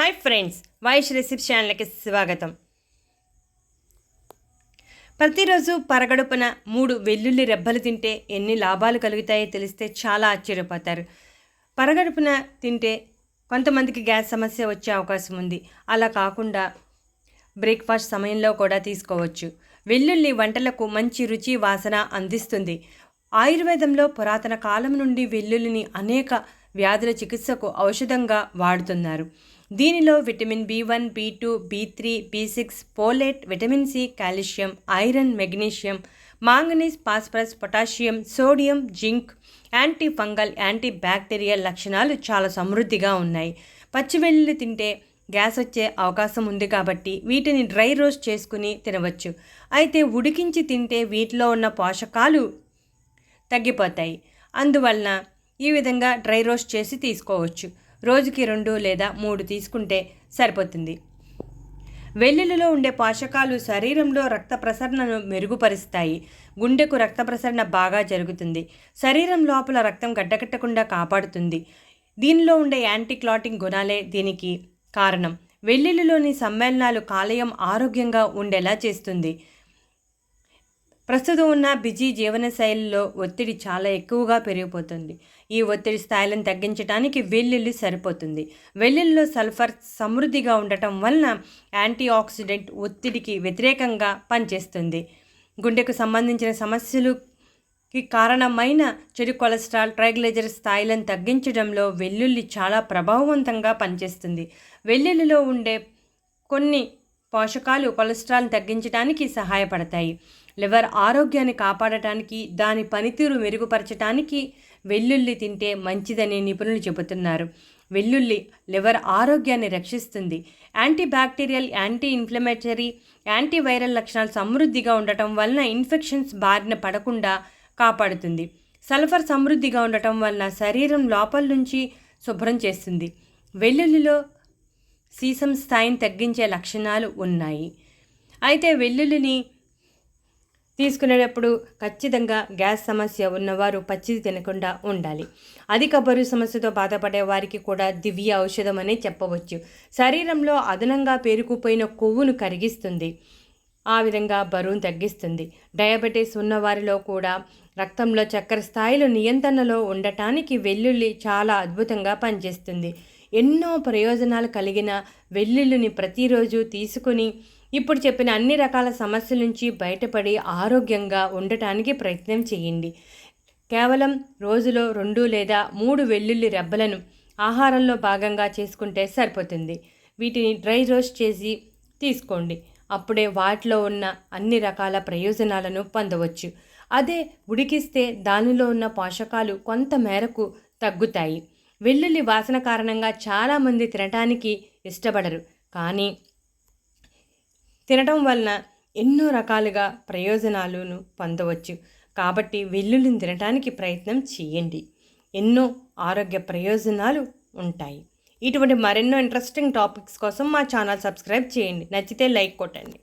Hi friends voice recipe ఛానల్కి స్వాగతం. ప్రతిరోజు పరగడుపున మూడు వెల్లుల్లి రెబ్బలు తింటే ఎన్ని లాభాలు కలుగుతాయో తెలిస్తే చాలా ఆశ్చర్యపోతారు. పరగడుపున తింటే కొంతమందికి గ్యాస్ సమస్య వచ్చే అవకాశం ఉంది. అలా కాకుండా బ్రేక్ఫాస్ట్ సమయంలో కూడా తీసుకోవచ్చు. వెల్లుల్లి వంటలకు మంచి రుచి వాసన అందిస్తుంది. ఆయుర్వేదంలో పురాతన కాలం నుండి వెల్లుల్లిని అనేక వ్యాధుల చికిత్సకు ఔషధంగా వాడుతున్నారు. దీనిలో vitamin B one B two B three B six folate vitamin C calcium iron magnesium manganese phosphorus potassium sodium zinc anti fungal anti bacterial లక్షణాలు చాలా సమృద్ధిగా ఉన్నాయి. పచ్చి వెల్లుల్లి తింటే గ్యాస్ వచ్చే అవకాశం ఉంది కాబట్టి వీటిని డ్రై రోస్ట్ చేసుకుని తినవచ్చు. అయితే ఉడికించి తింటే వీటిలో ఉన్న పోషకాలు తగ్గిపోతాయి. అందువలన ఈ విధంగా డ్రై రోస్ట్ చేసి తీసుకోవచ్చు. రోజుకి రెండు లేదా మూడు తీసుకుంటే సరిపోతుంది. వెల్లుల్లిలో ఉండే పోషకాలు శరీరంలో రక్త ప్రసరణను మెరుగుపరుస్తాయి. గుండెకు రక్త ప్రసరణ బాగా జరుగుతుంది. శరీరం లోపల రక్తం గడ్డకట్టకుండా కాపాడుతుంది. దీనిలో ఉండే యాంటీ క్లాటింగ్ గుణాలే దీనికి కారణం. వెల్లుల్లిలోని సమ్మేళనాలు కాలేయం ఆరోగ్యంగా ఉండేలా చేస్తుంది. ప్రస్తుతం ఉన్న బిజీ జీవనశైలిలో ఒత్తిడి చాలా ఎక్కువగా పెరిగిపోతుంది. ఈ ఒత్తిడి స్థాయిలను తగ్గించడానికి వెల్లుల్లి సరిపోతుంది. వెల్లుల్లిలో సల్ఫర్ సమృద్ధిగా ఉండటం వలన యాంటీ ఆక్సిడెంట్ ఒత్తిడికి వ్యతిరేకంగా పనిచేస్తుంది. గుండెకు సంబంధించిన సమస్యలుకి కారణమైన చెడు కొలెస్ట్రాల్ ట్రైగ్లైజర్ స్థాయిలను తగ్గించడంలో వెల్లుల్లి చాలా ప్రభావవంతంగా పనిచేస్తుంది. వెల్లుల్లిలో ఉండే కొన్ని పోషకాలు కొలెస్ట్రాల్ తగ్గించడానికి సహాయపడతాయి. లివర్ ఆరోగ్యాన్ని కాపాడటానికి దాని పనితీరు మెరుగుపరచడానికి వెల్లుల్లి తింటే మంచిదని నిపుణులు చెబుతున్నారు. వెల్లుల్లి లివర్ ఆరోగ్యాన్ని రక్షిస్తుంది. Anti bacterial anti inflammatory antiviral లక్షణాలు సమృద్ధిగా ఉండటం వలన ఇన్ఫెక్షన్స్ బారిన పడకుండా కాపాడుతుంది. సల్ఫర్ సమృద్ధిగా ఉండటం వలన శరీరం లోపల నుంచి శుభ్రం చేస్తుంది. వెల్లుల్లిలో సీసం స్థాయిని తగ్గించే లక్షణాలు ఉన్నాయి. అయితే వెల్లుల్లిని తీసుకునేటప్పుడు ఖచ్చితంగా గ్యాస్ సమస్య ఉన్నవారు పచ్చిది తినకుండా ఉండాలి. అధిక బరువు సమస్యతో బాధపడే వారికి కూడా దివ్య ఔషధం అనే చెప్పవచ్చు. శరీరంలో అదనంగా పేరుకుపోయిన కొవ్వును కరిగిస్తుంది. ఆ విధంగా బరువును తగ్గిస్తుంది. డయాబెటీస్ ఉన్నవారిలో కూడా రక్తంలో చక్కెర స్థాయిలు నియంత్రణలో ఉండటానికి వెల్లుల్లి చాలా అద్భుతంగా పనిచేస్తుంది. ఎన్నో ప్రయోజనాలు కలిగిన వెల్లుల్లిని ప్రతిరోజు తీసుకుని ఇప్పుడు చెప్పిన అన్ని రకాల సమస్యల నుంచి బయటపడి ఆరోగ్యంగా ఉండటానికి ప్రయత్నం చేయండి. కేవలం రోజులో రెండు లేదా మూడు వెల్లుల్లి రెబ్బలను ఆహారంలో భాగంగా చేసుకుంటే సరిపోతుంది. వీటిని డ్రై రోస్ట్ చేసి తీసుకోండి. అప్పుడే వాటిలో ఉన్న అన్ని రకాల ప్రయోజనాలను పొందవచ్చు. అదే ఉడికిస్తే దానిలో ఉన్న పోషకాలు కొంత మేరకు తగ్గుతాయి. వెల్లుల్లి వాసన కారణంగా చాలామంది తినటానికి ఇష్టపడరు. కానీ తినటం వలన ఎన్నో రకాలుగా ప్రయోజనాలను పొందవచ్చు. కాబట్టి వెల్లుల్లిని తినడానికి ప్రయత్నం చేయండి. ఎన్నో ఆరోగ్య ప్రయోజనాలు ఉంటాయి. ఇటువంటి మరెన్నో ఇంట్రెస్టింగ్ టాపిక్స్ కోసం మా ఛానల్ సబ్స్క్రైబ్ చేయండి. నచ్చితే లైక్ కొట్టండి.